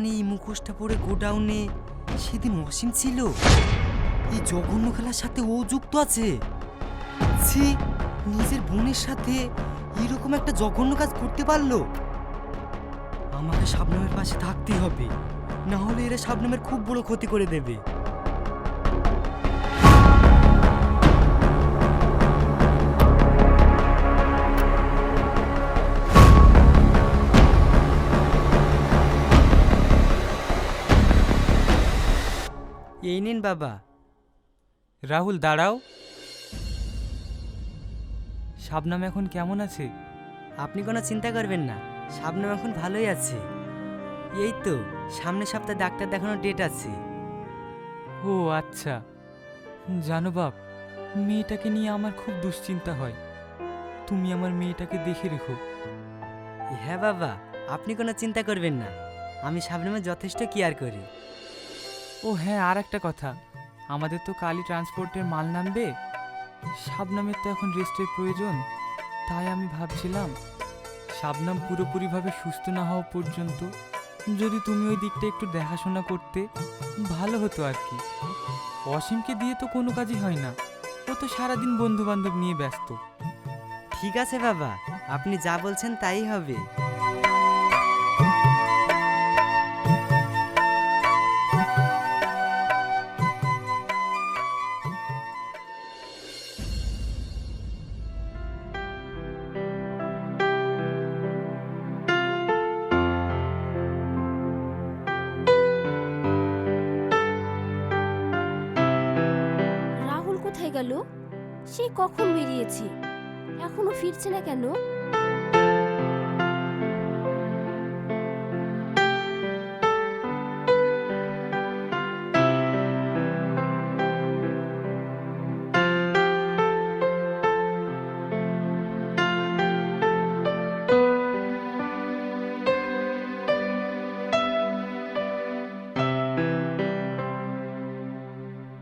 মানে এই মুখোশটা পরে গোডাউনে সেদিন অসীম ছিল। এই জঘন্য খেলার সাথে ও যুক্ত আছে। সে নিজের বোনের সাথে এরকম একটা জঘন্য কাজ করতে পারল। আমাকে শাবনামের পাশে থাকতেই হবে। না হলে এরা শাবনামের খুব বড় ক্ষতি করে দেবে। এই নিন বাবা। রাহুল দাঁড়াও। শাবনাম এখন কেমন আছে? আপনি কোনো চিন্তা করবেন না শাবনাম এখন ভালোই আছে। এই তো সামনের সপ্তাহে ডাক্তার দেখানোর ডেট আছে। ও আচ্ছা। জানো বাপ মেয়েটাকে নিয়ে আমার খুব দুশ্চিন্তা হয়। তুমি আমার মেয়েটাকে দেখে রেখো। হ্যাঁ বাবা আপনি কোনো চিন্তা করবেন না। আমি শাবনামের যথেষ্ট কেয়ার করি। ও হ্যাঁ আর একটা কথা। আমাদের তো কালই ট্রান্সপোর্টের মাল নামবে। শাবনামের তো এখন রেস্টের প্রয়োজন। তাই আমি ভাবছিলাম, শাবনাম পুরোপুরিভাবে সুস্থ না হওয়া পর্যন্ত যদি তুমি ওই দিকটা একটু দেখাশোনা করতে, ভালো হতো আর কি। অসীমকে দিয়ে তো কোনো কাজই হয় না। ও তো সারাদিন বন্ধু বান্ধব নিয়ে ব্যস্ত। ঠিক আছে বাবা, আপনি যা বলছেন তাই হবে। ফিরছে না কেন?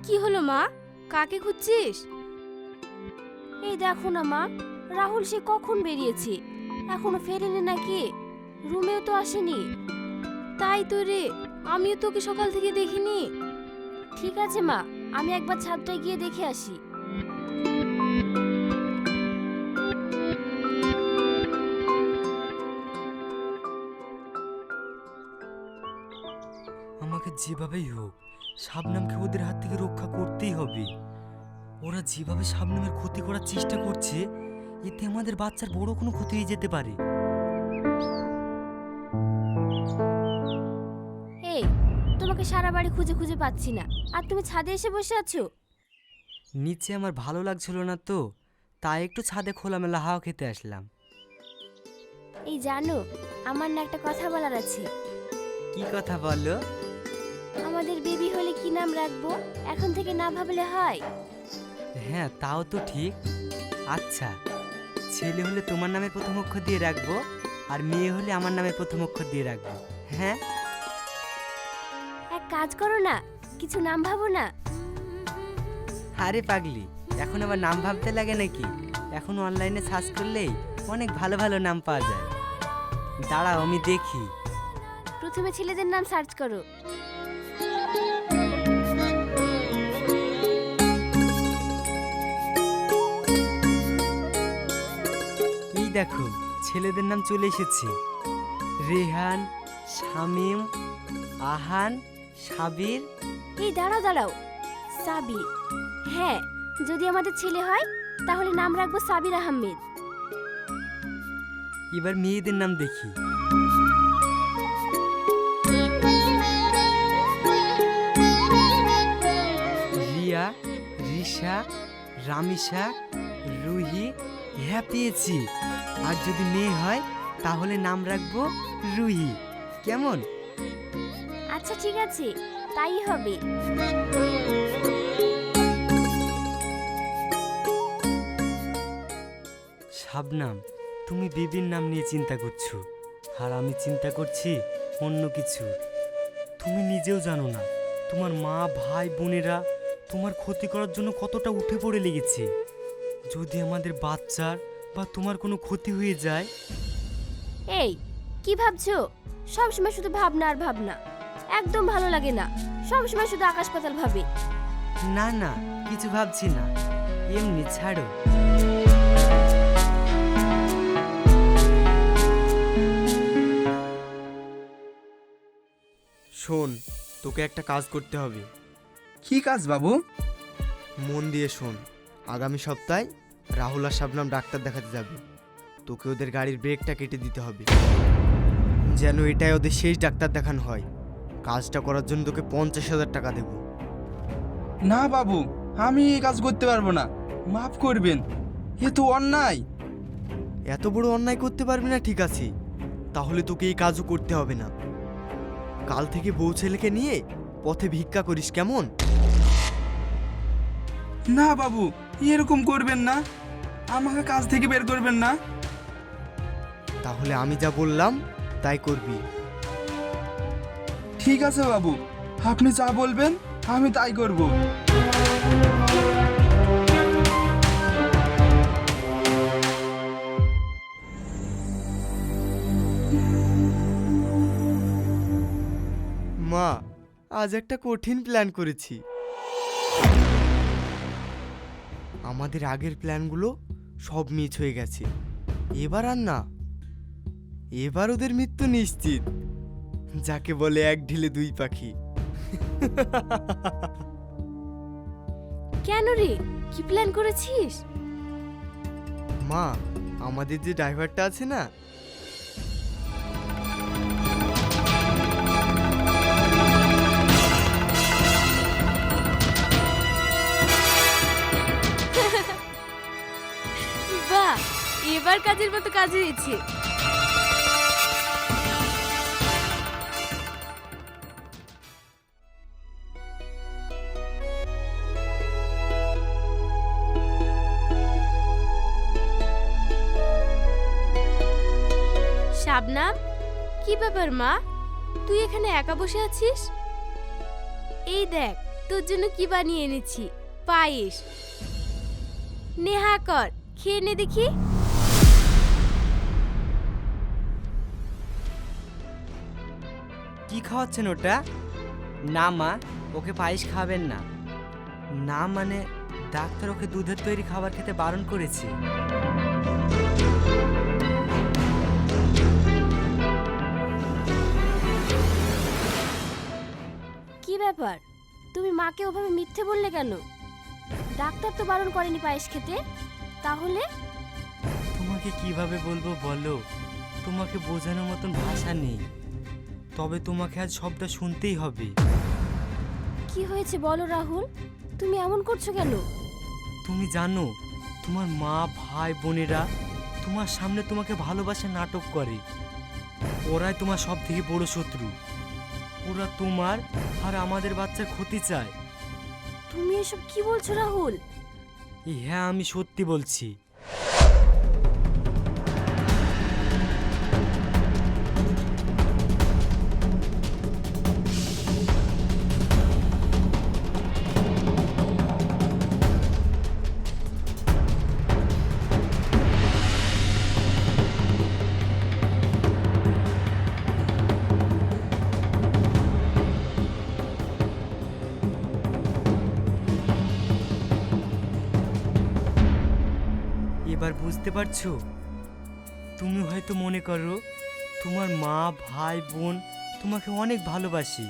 কি হলো মা? কাকে খুঁজছিস? এই দেখো না মা রাহুল, সে কখন বেরিয়েছে? এখনও ফেরেনি নাকি? রুমেও তো আসেনি। তাই তো রে, আমিও তোকে সকাল থেকে দেখিনি। ঠিক আছে মা, আমি একবার ছাদটায় গিয়ে দেখে আসি। আমাকে যেভাবেই হোক, শাবনামকে ওদের হাত থেকে রক্ষা করতেই হবে। ওরা যেভাবে শাবনামের ক্ষতি করার চেষ্টা করছে এতে আমাদের বাচ্চার বড় কোনো ক্ষতি হয়ে যেতে পারে। এই তোমাকে সারা বাড়ি খুঁজে খুঁজে পাচ্ছি না। আর তুমি ছাদে এসে বসে আছো? নিচে আমার ভালো লাগছিল না তো তাই একটু ছাদে খোলামেলা হাওয়া খেতে আসলাম। এই জানো আমার না একটা কথা বলার আছে। কি কথা বলো? আমাদের বেবি হলে কি নাম রাখব? এখন থেকে না ভাবলে হয়। হ্যাঁ তাও তো ঠিক। আচ্ছা। ছেলে হলে তোমার নামে প্রথম অক্ষর দিয়ে রাখব আর মেয়ে হলে আমার নামে প্রথম অক্ষর দিয়ে রাখব। হ্যাঁ? এক কাজ করো না কিছু নাম ভাবো না। আরে পাগলি এখন আবার নাম ভাবতে লাগে নাকি? এখন অনলাইনে সার্চ করলেই অনেক ভালো ভালো নাম পাওয়া যায়। দাঁড়াও আমি দেখি। প্রথমে ছেলেদের নাম সার্চ করো। দেখো ছেলেদের নাম চলে এসেছে। রেহান শামিম আহান সাবির। এই দাঁড়াও দাঁড়াও। সাবি হ্যাঁ যদি আমাদের ছেলে হয় তাহলে নাম রাখব সাবির আহমেদ। এবার মেয়েদের নাম দেখি। রিয়া রিশা রামিশা রুহি হ্যাঁ পেয়েছি। আর যদি মেয়ে হয় তাহলে নাম রাখব রুহি। কেমন? আচ্ছা ঠিক আছে। তাই হবে। শাবনাম তুমি বেবির নাম নিয়ে চিন্তা করছ। আর আমি চিন্তা করছি অন্য কিছু। তুমি নিজেও জানো না তোমার মা ভাই বোনেরা তোমার ক্ষতি করার জন্য কতটা উঠে পড়ে লেগেছে। যদি আমাদের বাচ্চার বা তোমার কোনো ক্ষতি হয়ে যায়? এই কি ভাবছ? সবসময় শুধু ভাবনা আর ভাবনা। একদম ভালো লাগে না। সবসময় শুধু আকাশ পাতাল ভাবে। না না কিছু ভাবছি না। এমনি ছাড়ো। শোন তোকে একটা কাজ করতে হবে। কি কাজ বাবু? মন দিয়ে শোন। আগামী সপ্তাহে রাহুল আর শাবনাম ডাক্তার দেখাতে যাবে। তোকে ওদের গাড়ির ব্রেকটা কেটে দিতে হবে। যেন এটাই ওদের শেষ ডাক্তার দেখানো হয়। কাজটা করার জন্য তোকে পঞ্চাশ হাজার টাকা দেবো। না বাবু আমি এই কাজ করতে পারব না। মাফ করবেন। এ তো অন্যায়। এত বড় অন্যায় করতে পারবি না ঠিক আছে। তাহলে তোকে এই কাজও করতে হবে না। কাল থেকে বউ ছেলেকে নিয়ে পথে ভিক্ষা করিস কেমন? না বাবু এরকম করবেন না। আমাকে কাজ থেকে বের করবেন না। তাহলে আমি যা বললাম তাই করবি। ঠিক আছে বাবু আপনি যা বলবেন আমি তাই করব। মা আজ একটা কঠিন প্ল্যান করেছি। আমাদের আগের প্ল্যানগুলো সব মিস হয়ে গেছে। এবার আর না। এবার ওদের মৃত্যু নিশ্চিত। যাকে বলে এক ঢিলে দুই পাখি। কেন রে? কি প্ল্যান করেছিস? মা আমাদের যে ড্রাইভারটা আছে না এবার কাজের মতো কাজ হয়েছে। শাবনাম, কি ব্যাপার মা? তুই এখানে একা বসে আছিস? এই দেখ, তোর জন্য কি বানিয়ে এনেছি? পায়েস। নেহা কর, খেয়ে নে দেখি। কি খাওয়াচ্ছেন ওটা? না মা ওকে পায়েস খাবেন না। না মানে ডাক্তার ওকে দুধের তৈরি খাবার খেতে বারণ করেছে। কি ব্যাপার? তুমি মাকে ওভাবে মিথ্যে বললে কেন? ডাক্তার তো বারণ করেনি পায়েস খেতে। তাহলে? তোমাকে কীভাবে বলব বলো? তোমাকে বোঝানোর মতন ভাষা নেই। তবে তোমাকে আজ সবটা শুনতেই হবে। কি হয়েছে বলো রাহুল? তুমি এমন করছ কেন? তুমি জানো তোমার মা ভাই বোনেরা তোমার সামনে তোমাকে ভালোবাসে নাটক করে। ওরাই তোমার সব থেকে বড় শত্রু। ওরা তোমার আর আমাদের বাচ্চার ক্ষতি চায়। তুমি এসব কি বলছো রাহুল? হ্যাঁ আমি সত্যি বলছি। এবার বুঝতে পারছ? তুমি হয়তো মনে করো তোমার মা ভাই বোন তোমাকে অনেক ভালোবাসি।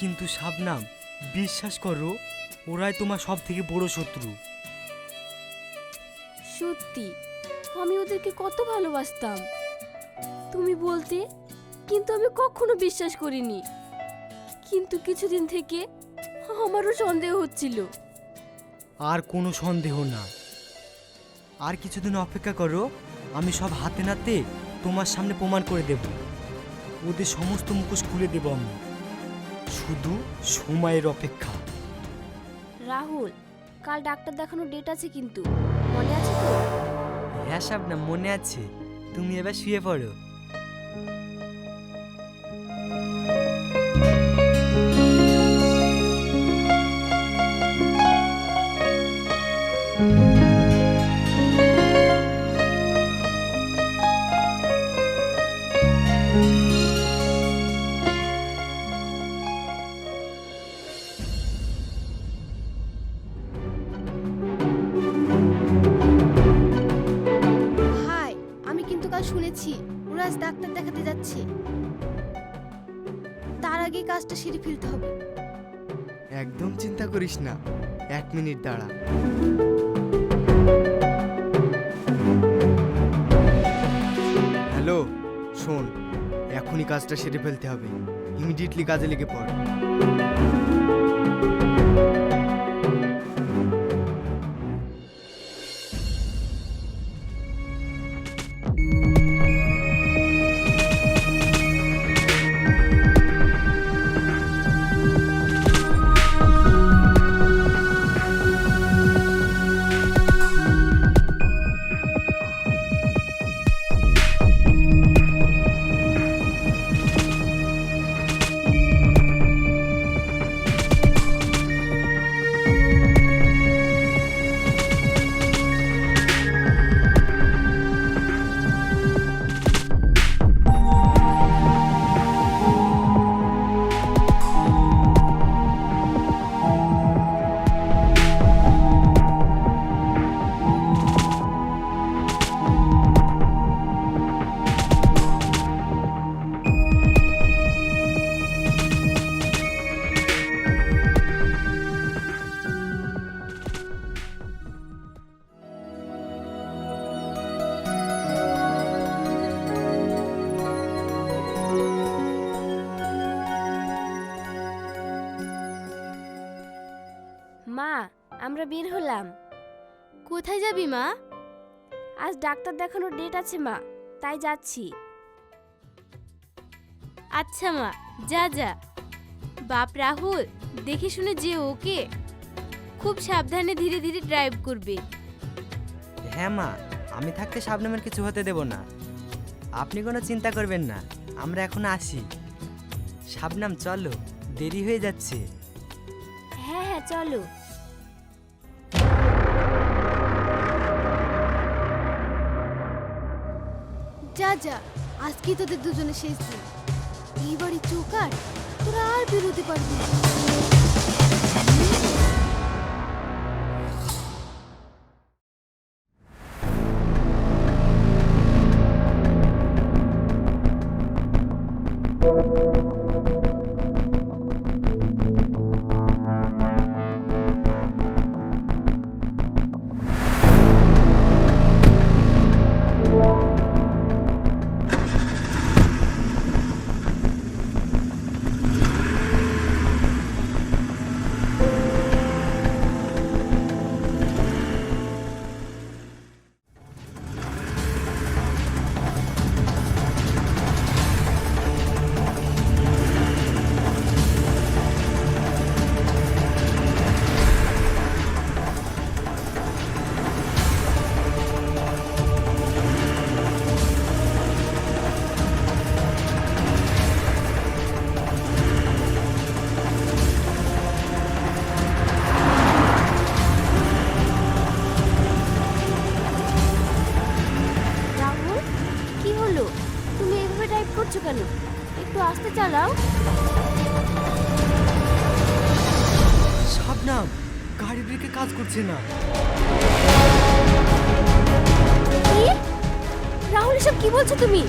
কিন্তু শাবনাম বিশ্বাস করো ওরাই তোমার সব থেকে বড় শত্রু। সত্যি আমি ওদেরকে কত ভালোবাসতাম। তুমি বলতে কিন্তু আমি কখনো বিশ্বাস করিনি। কিন্তু কিছুদিন থেকে আমারও সন্দেহ হচ্ছিল। আর কোনো সন্দেহ না। আর কিছুদিন অপেক্ষা করো আমি সব হাতে নাতে তোমার সামনে প্রমাণ করে দেব। ওদের সমস্ত মুখোশ খুলে দেব আমি। শুধু সময়ের অপেক্ষা। রাহুল কাল ডাক্তার দেখানোর ডেট আছে কিন্তু। মনে আছে তো? হ্যাঁ সাবনা মনে আছে। তুমি এবার শুয়ে পড়ো। ফেলতে হবে। একদম চিন্তা করিস না। এক মিনিট দাঁড়া। হ্যালো, শোন, এখনই কাজটা সেরে ফেলতে হবে। ইমিডিয়েটলি কাজে লেগে পড়। আমরা বের হলাম। কোথায় যাবি মা? আজ ডাক্তার দেখানোর ডেট আছে মা তাই যাচ্ছি। আচ্ছা মা যা যা। বাপ রাহুল দেখে শুনে যে ওকে। খুব সাবধানে ধীরে ধীরে ড্রাইভ করবে। হ্যাঁ মা আমি থাকতে শাবনামের কিছু হতে দেব না। আপনি কোনো চিন্তা করবেন না আমরা এখন আসি। শাবনাম চলো দেরি হয়ে যাচ্ছে। হ্যাঁ হ্যাঁ চলো। যা আজকে তোদের দুজনে শেষ দিন। এইবারই চৌকার তোরা আর বেরোতে পারবি না। পারছে না। রাহুল, এসব কি বলছো তুমি?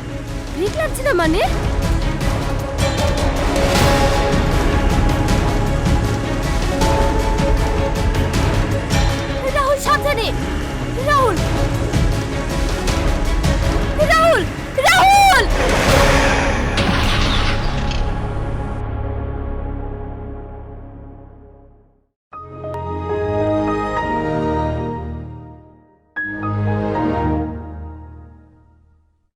ব্রেক লাগছে না মানে? রাহুল, সাবধানে। রাহুল। রাহুল রাহুল!